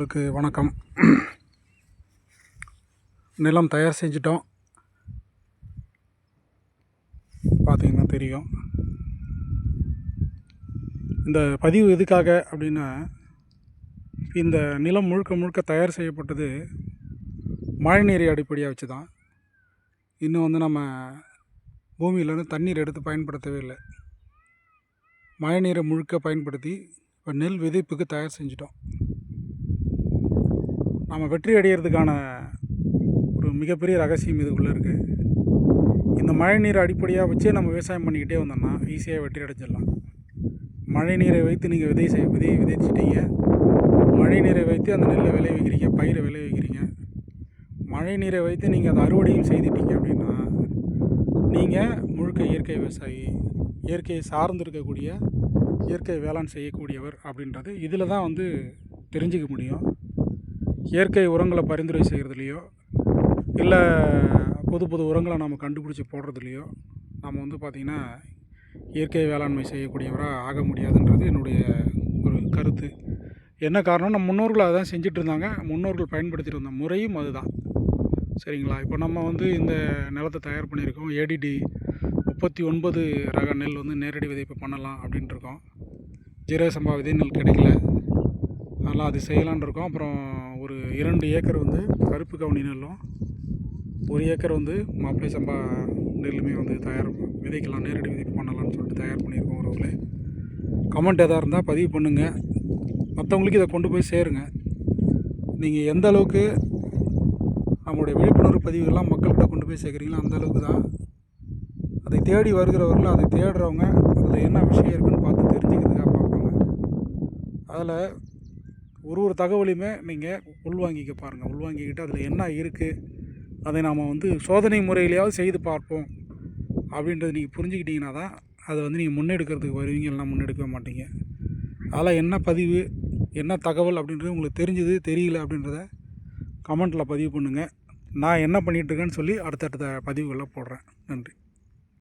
உங்களுக்கு வணக்கம். நிலம் தயார் செஞ்சிட்டோம். பார்த்தீங்கன்னா தெரியும். இந்த பதிவு எதுக்காக அப்படின்னா இந்த நிலம் முழுக்க முழுக்க தயார் செய்யப்பட்டது மழைநீரை அடிப்படையாக வச்சு தான் இன்னும் வந்து நம்ம பூமியிலேருந்து தண்ணீர் எடுத்து பயன்படுத்தவே இல்லை. மழைநீரை முழுக்க பயன்படுத்தி இப்போ நெல் விதைப்புக்கு தயார் செஞ்சிட்டோம். நம்ம வெற்றி அடைகிறதுக்கான ஒரு மிகப்பெரிய ரகசியம் இதுக்குள்ளே இருக்குது இந்த மழை நீரை அடிப்படையாக வச்சே நம்ம விவசாயம் பண்ணிக்கிட்டே வந்தோம்னா ஈஸியாக வெற்றி அடைஞ்சிடலாம். மழை நீரை வைத்து நீங்கள் விதை செய் விதையை விதைச்சிட்டீங்க. மழை நீரை வைத்து அந்த நெல்லை விளைவிக்கிறீங்க பயிரை விளைவிக்கிறீங்க. மழை நீரை வைத்து நீங்கள் அதை அறுவடையும் செய்துட்டீங்க அப்படின்னா நீங்கள் முழுக்க இயற்கை விவசாயி இயற்கையை சார்ந்து இருக்கக்கூடிய இயற்கை வேளாண் செய்யக்கூடியவர் அப்படின்றது இதில் தான் வந்து தெரிஞ்சுக்க முடியும். இயற்கை உரங்களை பரிந்துரை செய்கிறதுலையோ இல்லை புது புது உரங்களை நம்ம கண்டுபிடிச்சி போடுறதுலையோ நம்ம வந்து பார்த்திங்கன்னா இயற்கை வேளாண்மை செய்யக்கூடியவராக ஆக முடியாதுன்றது என்னுடைய ஒரு கருத்து. என்ன காரணம் நம்ம முன்னோர்கள் அதை தான் செஞ்சுட்டு இருந்தாங்க. முன்னோர்கள் பயன்படுத்திட்டு இருந்த முறையும் அதுதான். சரிங்களா? இப்போ நம்ம வந்து இந்த நிலத்தை தயார் பண்ணியிருக்கோம். ஏடிடி முப்பத்தி ஒன்பது ரக நெல் வந்து நேரடி விதைப்பு பண்ணலாம் அப்படின்ட்டு இருக்கோம். ஜீரக சம்பா விதை நெல் கிடைக்கல. நல்லா அது செய்யலான்னு இருக்கோம். அப்புறம் ஒரு இரண்டு ஏக்கர் வந்து கருப்பு கவுனி நெல்லும் ஒரு ஏக்கர் வந்து மாப்பிள்ளை சம்பா நெல்லுமே வந்து தயார் விதைக்கலாம் நேரடி விதைப்பு பண்ணலாம்னு சொல்லிட்டு தயார் பண்ணியிருக்கோம் ஒரு ஊரில் கமெண்ட் எதாக இருந்தால் பதிவு பண்ணுங்கள் மற்றவங்களுக்கு இதை கொண்டு போய் சேருங்க. நீங்கள் எந்த அளவுக்கு நம்மளுடைய விழிப்புணர்வு பதிவுகள்லாம் மக்கள்கிட்ட கொண்டு போய் சேர்க்குறீங்களோ அந்த அளவுக்கு தான். அதை தேடி வருகிறவர்கள் அதை தேடுறவங்க அதில் என்ன விஷயம் இருக்குன்னு பார்த்து தெரிஞ்சுக்கிறதுக்காக பார்ப்பாங்க. அதில் ஒரு ஒரு தகவலையுமே நீங்கள் உள்வாங்கிக்க பாருங்கள் உள்வாங்கிக்கிட்டு அதில் என்ன இருக்குது அதை நாம் வந்து சோதனை முறையிலையாவது செய்து பார்ப்போம் அப்படின்றத நீங்கள் புரிஞ்சுக்கிட்டீங்கன்னா தான் அதை வந்து நீங்கள் முன்னெடுக்கிறதுக்கு வருவீங்க இல்லைனா முன்னெடுக்கவே மாட்டீங்க. அதில் என்ன பதிவு என்ன தகவல் அப்படின்றது உங்களுக்கு தெரிஞ்சுது தெரியல அப்படின்றத கமெண்ட்டில் பதிவு பண்ணுங்கள் நான் என்ன பண்ணிகிட்ருக்கேன்னு சொல்லி அடுத்தடுத்த பதிவுகளில் போடுறேன். நன்றி.